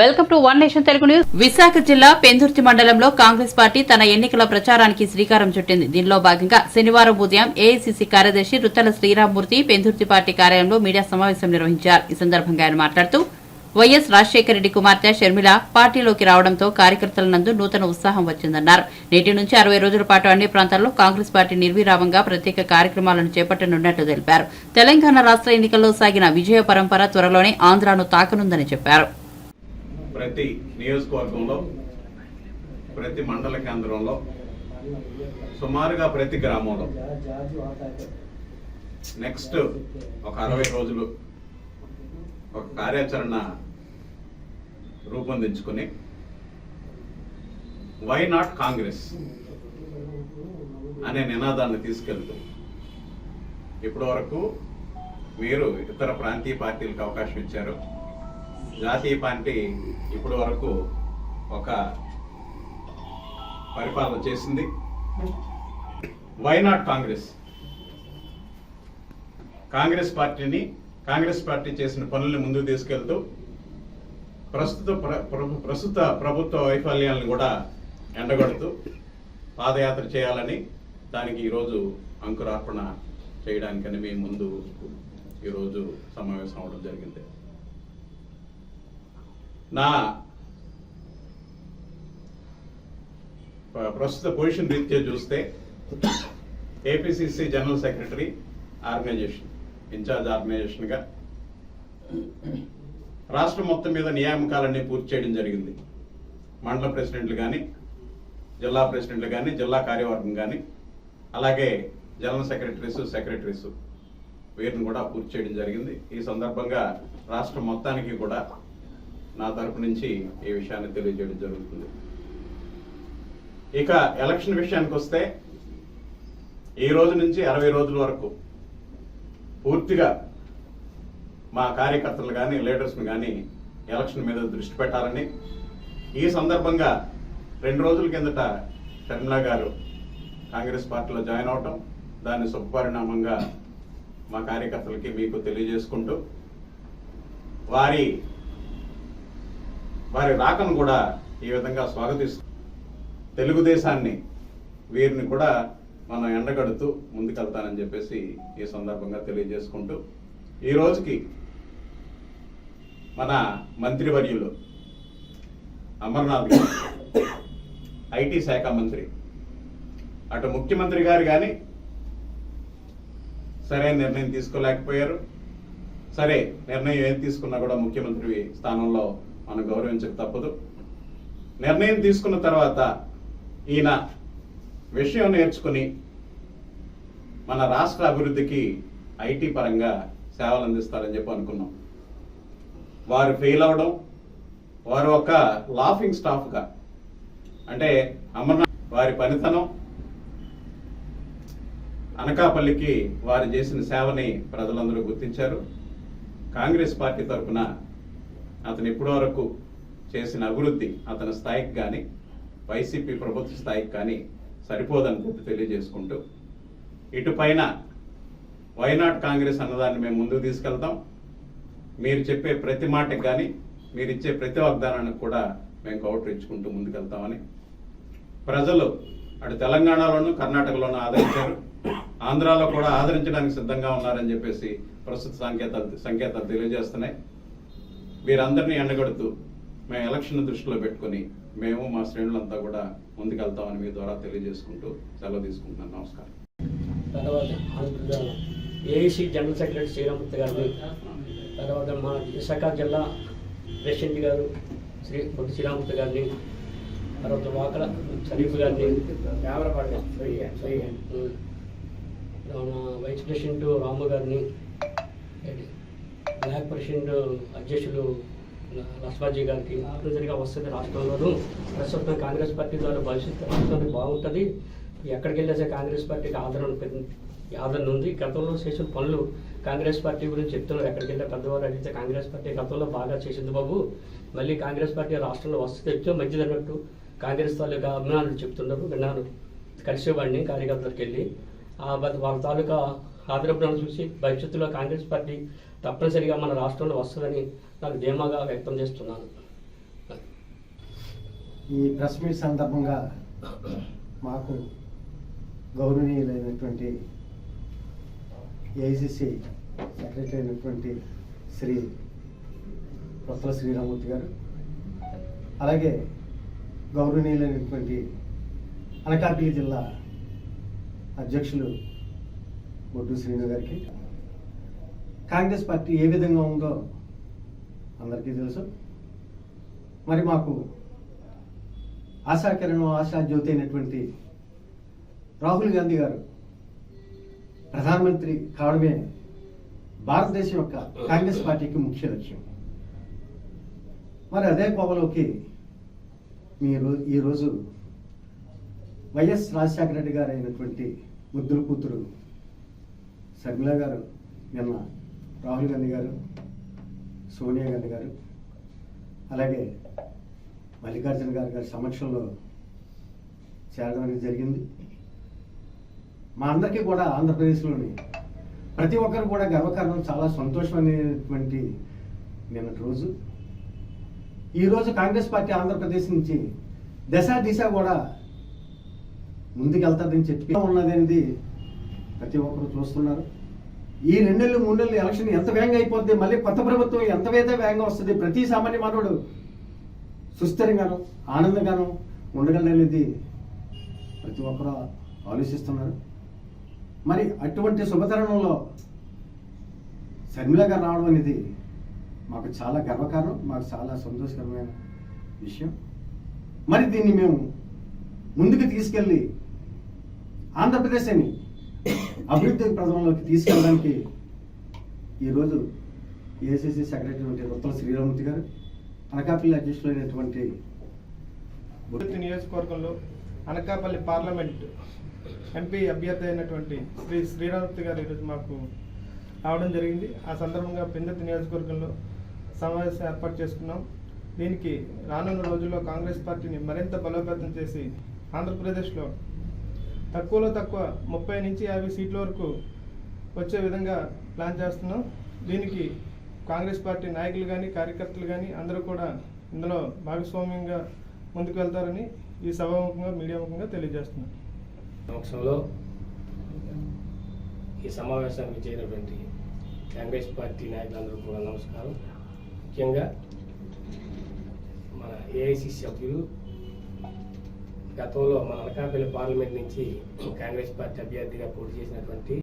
Welcome to one nation Telugu news. Visakha జిల్లా పెందుర్తి మండలంలో Congress party తన ఎన్నికల ప్రచారానికి శ్రీకారం చుట్టింది. దీనిలో భాగంగా శనివారం ఉదయం ఏఐసీసీ కార్యదర్శి రుత్తల శ్రీరామ్మూర్తి పెందుర్తి పార్టీ కార్యాలయంలో మీడియా సమావేశం నిర్వహించారు. ఈ సందర్భంగా ఆయన మాట్లాడుతూ వైఎస్ రాజశేఖర రెడ్డి కుమార్తె షర్మిల పార్టీలోకి రావడంతో కార్యకర్తల నందు నూతన ఉత్సాహం వచ్చిందన్నారు. నేటి నుంచి అరవై రోజుల పాటు అన్ని ప్రాంతాల్లో కాంగ్రెస్ పార్టీ నిర్విరామంగా ప్రత్యేక కార్యక్రమాలను చేపట్టనున్నట్లు తెలిపారు. తెలంగాణ రాష్ట్ర ఎన్నికల్లో సాగిన విజయ పరంపర త్వరలోనే ఆంధ్రాను తాకనుందని చెప్పారు. ప్రతి నియోజకవర్గంలో ప్రతి మండల కేంద్రంలో సుమారుగా ప్రతి గ్రామంలో. నెక్స్ట్ ఒక అరవై రోజులు ఒక కార్యాచరణ రూపొందించుకుని వై నాట్ కాంగ్రెస్ అనే నినాదాన్ని తీసుకెళ్తూ ఇప్పటి వరకు మీరు ఇతర ప్రాంతీయ పార్టీలకు అవకాశం ఇచ్చారు. జాతీయ పార్టీ ఇప్పటి వరకు ఒక పరిపాలన చేసింది. వైనాట్ కాంగ్రెస్ కాంగ్రెస్ పార్టీని కాంగ్రెస్ పార్టీ చేసిన పనుల్ని ముందుకు తీసుకెళ్తూ ప్రస్తుత ప్ర- ప్రస్తుత ప్రభుత్వ వైఫల్యాలను కూడా ఎండగడుతూ పాదయాత్ర చేయాలని దానికి ఈరోజు అంకురార్పణ చేయడానికని మేము ముందు ఈరోజు సమావేశం అవడం జరిగింది. నా ప్రస్తుత పొజిషన్ రీత్యా చూస్తే APCC general secretary organisation in charge ఆర్గనైజేషన్గా రాష్ట్రం మొత్తం మీద నియామకాలన్నీ పూర్తి చేయడం జరిగింది. మండల ప్రెసిడెంట్లు కానీ జిల్లా ప్రెసిడెంట్లు కానీ జిల్లా కార్యవర్గం కానీ అలాగే జనరల్ సెక్రటరీస్ సెక్రటరీస్ వీరిని కూడా పూర్తి చేయడం జరిగింది. ఈ సందర్భంగా రాష్ట్రం మొత్తానికి కూడా నా తరపు నుంచి ఈ విషయాన్ని తెలియజేయడం జరుగుతుంది. ఇక ఎలక్షన్ విషయానికి వస్తే ఈ రోజు నుంచి అరవై రోజుల వరకు పూర్తిగా మా కార్యకర్తలు కానీ లీడర్స్ని కానీ ఎలక్షన్ మీద దృష్టి పెట్టాలని ఈ సందర్భంగా రెండు రోజుల కిందట షర్మిలా గారు కాంగ్రెస్ పార్టీలో జాయిన్ అవటం దాని శుభపరిణామంగా మా కార్యకర్తలకి మీకు తెలియజేసుకుంటూ వారి వారి రాకను కూడా ఈ విధంగా స్వాగతిస్తూ తెలుగుదేశాన్ని వీరిని కూడా మనం ఎండగడుతూ ముందుకెళ్తానని చెప్పేసి ఈ సందర్భంగా తెలియజేసుకుంటూ ఈ రోజుకి మన మంత్రివర్యులు అమర్నాథ్ గారు ఐటీ శాఖ మంత్రి అటు ముఖ్యమంత్రి గారు కానీ సరైన నిర్ణయం తీసుకోలేకపోయారు. సరే నిర్ణయం ఏం తీసుకున్నా కూడా ముఖ్యమంత్రి స్థానంలో మనం గౌరవించక తప్పదు. నిర్ణయం తీసుకున్న తర్వాత ఈయన విషయం నేర్చుకుని మన రాష్ట్ర అభివృద్ధికి ఐటీ పరంగా సేవలు అందిస్తారని చెప్పి అనుకున్నాం. వారు ఫెయిల్ అవడం వారు ఒక లాఫింగ్ స్టాఫ్గా. అంటే అమర్నాథ్ వారి పనితనం అనకాపల్లికి వారు చేసిన సేవని ప్రజలందరూ గుర్తించారు. కాంగ్రెస్ పార్టీ తరఫున అతను ఇప్పటి వరకు చేసిన అభివృద్ధి అతని స్థాయికి కానీ వైసీపీ ప్రభుత్వ స్థాయికి కానీ సరిపోదని గుర్తు తెలియజేసుకుంటూ ఇటు పైన వైనాట్ కాంగ్రెస్ అన్నదాన్ని మేము ముందుకు తీసుకెళ్తాం. మీరు చెప్పే ప్రతి మాటకి కానీ మీరు ఇచ్చే ప్రతి వాగ్దానానికి కూడా మేము కౌంటర్ ఇచ్చుకుంటూ ముందుకెళ్తామని ప్రజలు అటు తెలంగాణలోను కర్ణాటకలోను ఆదరించారు. ఆంధ్రాలో కూడా ఆదరించడానికి సిద్ధంగా ఉన్నారని చెప్పేసి ప్రస్తుత సంకేతాలు సంకేతాలు తెలియజేస్తున్నాయి. వీరందరినీ ఎండగడుతూ మేము ఎలక్షన్ దృష్టిలో పెట్టుకొని మేము మా శ్రేణులంతా కూడా ముందుకెళ్తామని మీ ద్వారా తెలియజేసుకుంటూ సెలవు తీసుకుంటున్నాను. నమస్కారం. ఏఐసి జనరల్ సెక్రటరీ శ్రీరామూర్తి గారిని తర్వాత మా విశాఖ జిల్లా ప్రెసిడెంట్ గారు శ్రీ పొట్టి శ్రీరామూర్తి గారిని తర్వాత వాకల షరీఫ్ గారిని. వైస్ ప్రెసిడెంట్ రాము గారిని బ్లాక్ ప్రెసిడెంట్ అధ్యక్షులు లక్ష్మాజీ గారికి ఆఫీసర్గా వస్తుంది రాష్ట్రంలోనూ. ప్రస్తుతం కాంగ్రెస్ పార్టీ ద్వారా భవిష్యత్తు రాష్ట్రానికి బాగుంటుంది. ఎక్కడికి వెళ్ళేసే కాంగ్రెస్ పార్టీకి ఆదరణ ఆదరణ ఉంది. గతంలో చేసిన పనులు కాంగ్రెస్ పార్టీ గురించి చెప్తున్నారు. ఎక్కడికి వెళ్ళే పెద్దవారు అడిగితే కాంగ్రెస్ పార్టీ గతంలో బాగా చేసింది బాబు. మళ్ళీ కాంగ్రెస్ పార్టీ రాష్ట్రంలో వస్తే తెచ్చో మంచిది అన్నట్టు కాంగ్రెస్ తాలూకా అభిమానులు చెప్తున్నారు విన్నాను. కలిసేవాడిని కార్యకర్తలకు వెళ్ళి. ఆ వాళ్ళ తాలూకా ఆదరపులను చూసి భవిష్యత్తులో కాంగ్రెస్ పార్టీ తప్పనిసరిగా మన రాష్ట్రంలో వస్తుందని నాకు ధీమాగా వ్యక్తం చేస్తున్నాను. ఈ ప్రెస్ మీట్ సందర్భంగా మాకు గౌరవనీయులైనటువంటి ఏఐసిసి సెక్రటరీ అయినటువంటి శ్రీ కొత్తల శ్రీరామూర్తి గారు అలాగే గౌరవనీయులైనటువంటి అనకాపల్లి జిల్లా అధ్యక్షులు బొడ్డు శ్రీను గారికి. కాంగ్రెస్ పార్టీ ఏ విధంగా ఉందో అందరికీ తెలుసు. మరి మాకు ఆశాకిరణం ఆశా జ్యోతి అయినటువంటి రాహుల్ గాంధీ గారు ప్రధానమంత్రి కావడమే భారతదేశం యొక్క కాంగ్రెస్ పార్టీకి ముఖ్య లక్ష్యం. మరి అదే కోవలోకి మీరు ఈరోజు వైఎస్ రాజశేఖర రెడ్డి గారు అయినటువంటి ముద్దుల కూతురు శర్మిల గారు నిన్న రాహుల్ గాంధీ గారు సోనియా గాంధీ గారు అలాగే మల్లికార్జున గారి గారి సమక్షంలో చేరడం అనేది జరిగింది. మా అందరికీ కూడా ఆంధ్రప్రదేశ్లోని ప్రతి ఒక్కరు కూడా గర్వకారణం చాలా సంతోషమైనటువంటి నిన్నటి రోజు. ఈరోజు కాంగ్రెస్ పార్టీ ఆంధ్రప్రదేశ్ నుంచి దశ దిశ కూడా ముందుకెళ్తుందని చెప్పి ఉన్నది అనేది ప్రతి ఒక్కరు చూస్తున్నారు. ఈ రెండేళ్ళు మూడేళ్ళు ఎలక్షన్ ఎంత వేగంగా అయిపోద్ది? మళ్ళీ కొత్త ప్రభుత్వం ఎంత వేదే వేగంగా వస్తుంది? ప్రతి సామాన్య మానవుడు సుస్థిరంగాను ఆనందంగాను ఉండగలనేది ప్రతి ఒక్కరు ఆలోచిస్తున్నారు. మరి అటువంటి శుభతరుణంలో శర్మిల గారు రావడం అనేది మాకు చాలా గర్వకారణం మాకు చాలా సంతోషకరమైన విషయం. మరి దీన్ని మేము ముందుకు తీసుకెళ్ళి ఆంధ్రప్రదేశ్ అని అభివృద్ధి ప్రదంలోకి తీసుకెళ్ళడానికి ఈరోజు ఏసీసీ సెక్రటరీ అయినటువంటి రుత్తల శ్రీరామూర్తి గారు అనకాపల్లి అధ్యక్షులు అయినటువంటి నియోజకవర్గంలో అనకాపల్లి పార్లమెంట్ ఎంపీ అభ్యర్థి అయినటువంటి శ్రీ శ్రీరామూర్తి గారు ఈరోజు మాకు రావడం జరిగింది. ఆ సందర్భంగా పిందతి నియోజకవర్గంలో సమావేశం ఏర్పాటు చేసుకున్నాం. దీనికి రానున్న రోజుల్లో కాంగ్రెస్ పార్టీని మరింత బలోపేతం చేసి ఆంధ్రప్రదేశ్లో తక్కువలో తక్కువ ముప్పై నుంచి యాభై సీట్ల వరకు వచ్చే విధంగా ప్లాన్ చేస్తున్నాం. దీనికి కాంగ్రెస్ పార్టీ నాయకులు కానీ కార్యకర్తలు కానీ అందరూ కూడా ఇందులో భాగస్వామ్యంగా ముందుకు వెళ్తారని ఈ సభాముఖంగా మీడియా ముఖంగా తెలియజేస్తున్నాం. సమక్షంలో ఈ సమావేశానికి చేరినటువంటి కాంగ్రెస్ పార్టీ నాయకులందరూ కూడా నమస్కారం. ముఖ్యంగా మన ఏఐసి సభ్యులు గతంలో మన అనకాపల్లి పార్లమెంట్ నుంచి కాంగ్రెస్ పార్టీ అభ్యర్థిగా పోటీ చేసినటువంటి